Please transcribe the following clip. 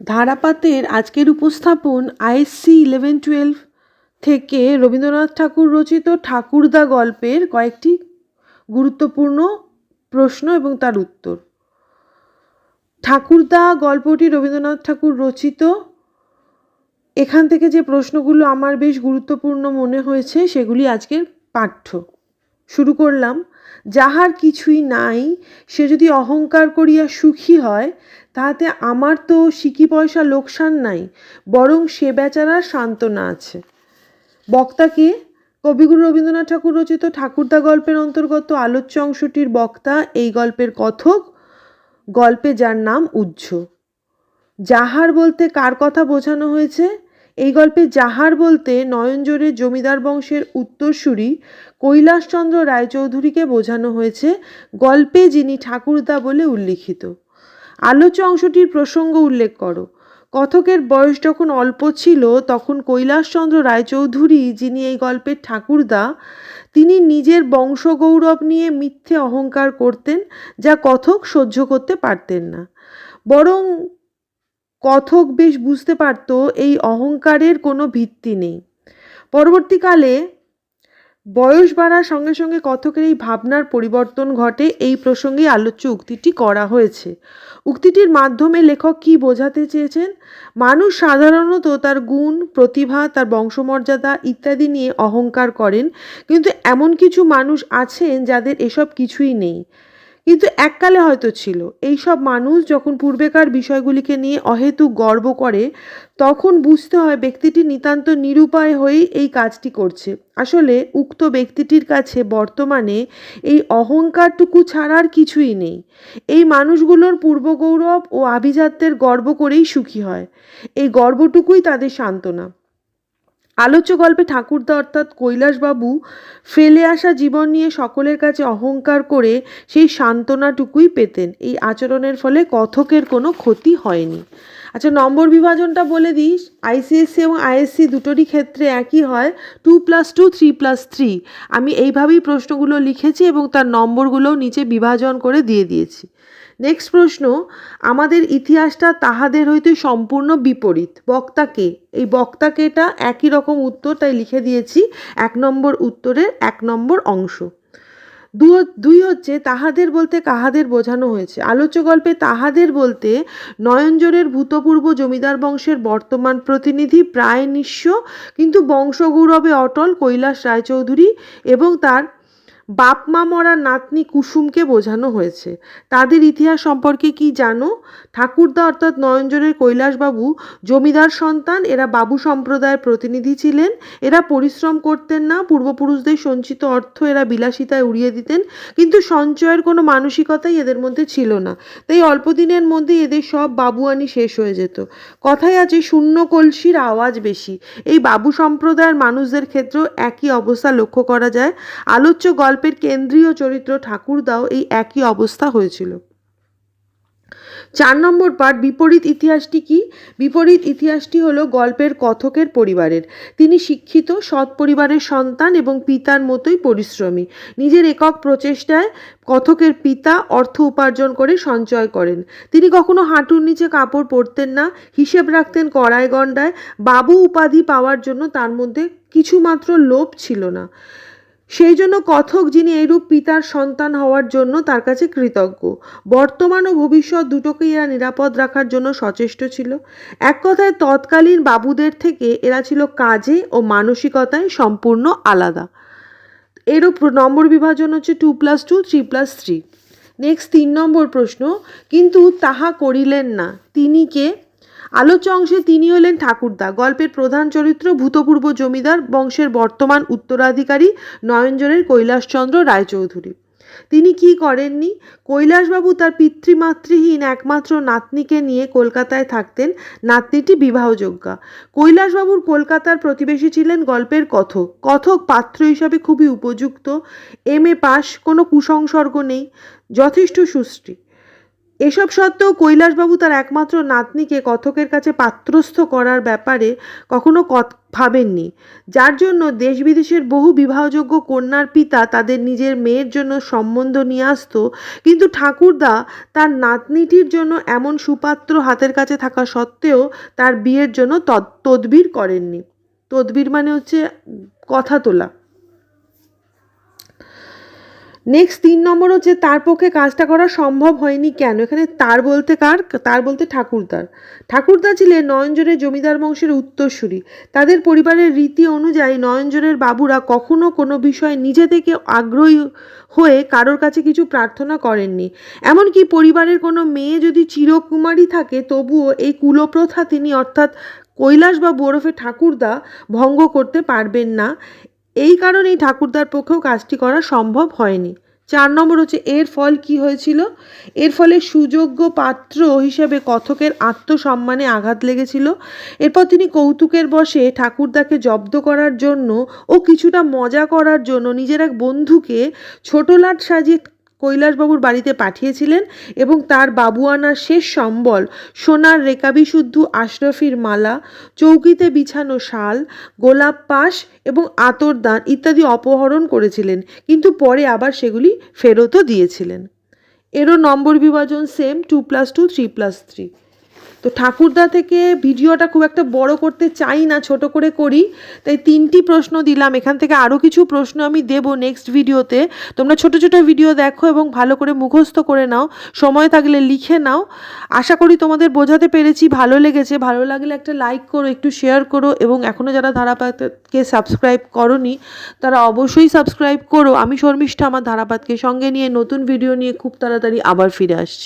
ধারাপাতের আজকের উপস্থাপন ISC eleven twelve থেকে রবীন্দ্রনাথ ঠাকুর রচিত ঠাকুরদা গল্পের কয়েকটি গুরুত্বপূর্ণ প্রশ্ন এবং তার উত্তর। ঠাকুরদা গল্পটি রবীন্দ্রনাথ ঠাকুর রচিত। এখান থেকে যে প্রশ্নগুলো আমার বেশ গুরুত্বপূর্ণ মনে হয়েছে সেগুলি আজকের পাঠ্য। শুরু করলাম। যাহার কিছুই নাই, সে যদি অহংকার করিয়া সুখী হয়, তাহাতে আমার তো সিকি পয়সা লোকসান নাই, বরং সে বেচারার সান্ত্বনা আছে। বক্তাকে কবিগুরু রবীন্দ্রনাথ ঠাকুর রচিত ঠাকুরদা গল্পের অন্তর্গত আলোচ্য অংশটির বক্তা এই গল্পের কথক, গল্পে যার নাম উজ্জ যাহার বলতে কার কথা বোঝানো হয়েছে? এই গল্পে যাহার বলতে নয়নজোরের জমিদার বংশের উত্তরসূরি কৈলাসচন্দ্র রায়চৌধুরীকে বোঝানো হয়েছে গল্পে যিনি ঠাকুরদা বলে উল্লিখিত। আলোচ্য অংশটির প্রসঙ্গ উল্লেখ করো। কথকের বয়স যখন অল্প ছিল, তখন কৈলাসচন্দ্র রায়চৌধুরী যিনি এই গল্পের ঠাকুরদা, তিনি নিজের বংশগৌরব নিয়ে মিথ্যে অহংকার করতেন যা কথক সহ্য করতে পারতেন না। বরং কথক বেশ বুঝতে পারত এই অহংকারের কোনো ভিত্তি নেই। পরবর্তীকালে বয়স বাড়ার সঙ্গে সঙ্গে কথকের এই ভাবনার পরিবর্তন ঘটে। এই প্রসঙ্গে আলোচ্য উক্তিটি করা হয়েছে। উক্তিটির মাধ্যমে লেখক কি বোঝাতে চেয়েছেন? মানুষ সাধারণত তার গুণ, প্রতিভা, তার বংশমর্যাদা ইত্যাদি নিয়ে অহংকার করেন। কিন্তু এমন কিছু মানুষ আছেন যাদের এসব কিছুই নেই। কিন্তু এককালে হয়তো ছিল। এই সব মানুষ যখন পূর্বেকার বিষয়গুলিকে নিয়ে অহেতুক গর্ব করে, তখন বুঝতে হয় ব্যক্তিটি নিতান্ত নিরুপায় হয়েই এই কাজটি করছে। আসলে উক্ত ব্যক্তিটির কাছে বর্তমানে এই অহংকারটুকু ছাড়ার কিছুই নেই। এই মানুষগুলোর পূর্বগৌরব ও আভিজাত্যের গর্ব করেই সুখী হয়। এই গর্বটুকুই তাদের সান্ত্বনা। আলোচ্য গল্পে ঠাকুরদা অর্থাৎ কৈলাসবাবু ফেলে আসা জীবন নিয়ে সকলের কাছে অহংকার করে সেই সান্ত্বনাটুকুই পেতেন। এই আচরণের ফলে কথকের কোনো ক্ষতি হয়নি। আচ্ছা নম্বর বিভাজনটা বলে দিস। আইসিএসসি এবং আইএসসি দুটোরই ক্ষেত্রে একই হয়। Two plus two, three plus three. আমি এইভাবেই প্রশ্নগুলো লিখেছি এবং তার নম্বরগুলোও নিচে বিভাজন করে দিয়ে দিয়েছি। নেক্সট প্রশ্ন, আমাদের ইতিহাসটা তাহাদের হইতে সম্পূর্ণ বিপরীত। বক্তাকে এই বক্তাকেটা একই রকম উত্তর, তাই লিখে দিয়েছি, এক নম্বর উত্তরের এক নম্বর অংশ। দুই হচ্ছে, তাহাদের বলতে কাহাদের বোঝানো হয়েছে? আলোচ্য গল্পে তাহাদের বলতে নয়নজোরের ভূতপূর্ব জমিদার বংশের বর্তমান প্রতিনিধি প্রায় নিঃস্ব কিন্তু বংশগৌরবে অটল কৈলাস রায়চৌধুরী এবং তার বাপ মা মরা নাতনি কুসুমকে বোঝানো হয়েছে। তাদের ইতিহাস সম্পর্কে কি জানো? ঠাকুরদা অর্থাৎ নয়নজোরের কৈলাসবাবু, জমিদার সন্তান, এরা বাবু সম্প্রদায়ের প্রতিনিধি ছিলেন। এরা পরিশ্রম করতেন না, পূর্বপুরুষদের সঞ্চিত অর্থ এরা বিলাসিতায় উড়িয়ে দিতেন। কিন্তু সঞ্চয়ের কোনো মানসিকতাই এদের মধ্যে ছিল না। তাই অল্প দিনের মধ্যেই এদের সব বাবুয়ানি শেষ হয়ে যেত। কথায় আছে শূন্য কলসির আওয়াজ বেশি। এই বাবু সম্প্রদায়ের মানুষদের ক্ষেত্রেও একই অবস্থা লক্ষ্য করা যায়। আলোচ্য গল্পের কেন্দ্রীয় চরিত্র ঠাকুরদাও এই একই অবস্থা হয়েছিল। চার নম্বর পাঠ, বিপরীত ইতিহাসটি কি? বিপরীত ইতিহাসটি হলো গল্পের কথকের পরিবারের। তিনি শিক্ষিত, সৎ পরিবারের সন্তান এবং পিতার মতোই পরিশ্রমী। নিজের একক প্রচেষ্টায় কথকের পিতা অর্থ উপার্জন করে সঞ্চয় করেন। তিনি কখনো হাঁটুর নিচে কাপড় পরতেন না, হিসেব রাখতেন কড়ায় গণ্ডায়। বাবু উপাধি পাওয়ার জন্য তার মধ্যে কিছুমাত্র লোভ ছিল না। সেই জন্য কথক যিনি এইরূপ পিতার সন্তান হওয়ার জন্য তার কাছে কৃতজ্ঞ। বর্তমান ও ভবিষ্যৎ দুটোকেই এরা নিরাপদ রাখার জন্য সচেষ্ট ছিল। এক কথায় তৎকালীন বাবুদের থেকে এরা ছিল কাজে ও মানসিকতায় সম্পূর্ণ আলাদা। এরও নম্বর বিভাজন হচ্ছে two plus two, three plus three. Next তিন নম্বর প্রশ্ন, কিন্তু তাহা করিলেন না, তিনি কে? আলোচ্য অংশে তিনি হলেন ঠাকুরদা। গল্পের প্রধান চরিত্র ভূতপূর্ব জমিদার, বংশের বর্তমান উত্তরাধিকারী নয়নজনের কৈলাসচন্দ্র রায়চৌধুরী। তিনি কি করেননি? কৈলাসবাবু তার পিতৃমাতৃহীন একমাত্র নাতনিকে নিয়ে কলকাতায় থাকতেন। নাতনিটি বিবাহযোগ্যা। কৈলাসবাবুর কলকাতার প্রতিবেশী ছিলেন গল্পের কথক। কথক পাত্র হিসাবে খুবই উপযুক্ত। এম এ পাস কোনো কুসংসর্গ নেই। যথেষ্ট সুশ্রী। এসব সত্ত্বেও কৈলাসবাবু তার একমাত্র নাতনিকে কথকের কাছে পাত্রস্থ করার ব্যাপারে কখনো ভাবেননি, যার জন্য দেশ বিদেশের বহু বিবাহযোগ্য কন্যার পিতা তাদের নিজের মেয়ের জন্য সম্বন্ধ নিয়ে আসতো, কিন্তু ঠাকুরদা তার নাতনিটির জন্য এমন সুপাত্র হাতের কাছে থাকা সত্ত্বেও তার বিয়ের জন্য তদ- তদবির করেননি। তদবির মানে হচ্ছে কথা তোলা। নেক্সট তিন নম্বর হচ্ছে তার পক্ষে কাজটা করা সম্ভব হয়নি কেন? এখানে তার বলতে কার? তার বলতে ঠাকুরদার। ঠাকুরদা ছিলেন নয়নজনের জমিদার বংশের উত্তরসূরি। তাদের পরিবারের রীতি অনুযায়ী নয়নজনের বাবুরা কখনো কোনো বিষয়ে নিজে থেকে আগ্রহী হয়ে কারোর কাছে কিছু প্রার্থনা করেননি। এমনকি পরিবারের কোনো মেয়ে যদি চিরকুমারী থাকে, তবুও এই কুলপ্রথা তিনি অর্থাৎ কৈলাসবাবু ওরফে ঠাকুরদা ভঙ্গ করতে পারবেন না। এই কারণেই ঠাকুরদার পক্ষেও কাজটি করা সম্ভব হয়নি। চার নম্বর হচ্ছে, এর ফল কি হয়েছিল? এর ফলে সুযোগ্য পাত্র হিসেবে কথকের আত্মসম্মানে আঘাত লেগেছিল। এরপর তিনি কৌতুকের বসে ঠাকুরদাকে জব্দ করার জন্য ও কিছুটা মজা করার জন্য নিজের এক বন্ধুকে ছোটলাট সাজিয়ে কৈলাসবাবুর বাড়িতে পাঠিয়েছিলেন এবং তার বাবুয়ানার শেষ সম্বল সোনার রেকাবিশুদ্ধ আশরফির মালা, চৌকিতে বিছানো শাল, গোলাপ পাশ এবং আতরদান ইত্যাদি অপহরণ করেছিলেন, কিন্তু পরে আবার সেগুলি ফেরতও দিয়েছিলেন। এরও নম্বর বিভাজন same two plus two three plus three তো ঠাকুরদা থেকে ভিডিওটা খুব একটা বড় করতে চাই না, ছোট করে করি। তাই তিনটি প্রশ্ন দিলাম, এখান থেকে আরও কিছু প্রশ্ন আমি দেব নেক্সট ভিডিওতে। তোমরা ছোট ছোট ভিডিও দেখো এবং ভালো করে মুখস্থ করে নাও, সময় থাকলে লিখে নাও। আশা করি তোমাদের বোঝাতে পেরেছি, ভালো লেগেছে। ভালো লাগলে একটা লাইক করো, একটু শেয়ার করো এবং এখনও যারা ধারাপাতকে সাবস্ক্রাইব করনি, তারা অবশ্যই সাবস্ক্রাইব করো। আমি শর্মিষ্ঠা, আমার ধারাপাতকে সঙ্গে নিয়ে নতুন ভিডিও নিয়ে খুব তাড়াতাড়ি আবার ফিরে আসছি।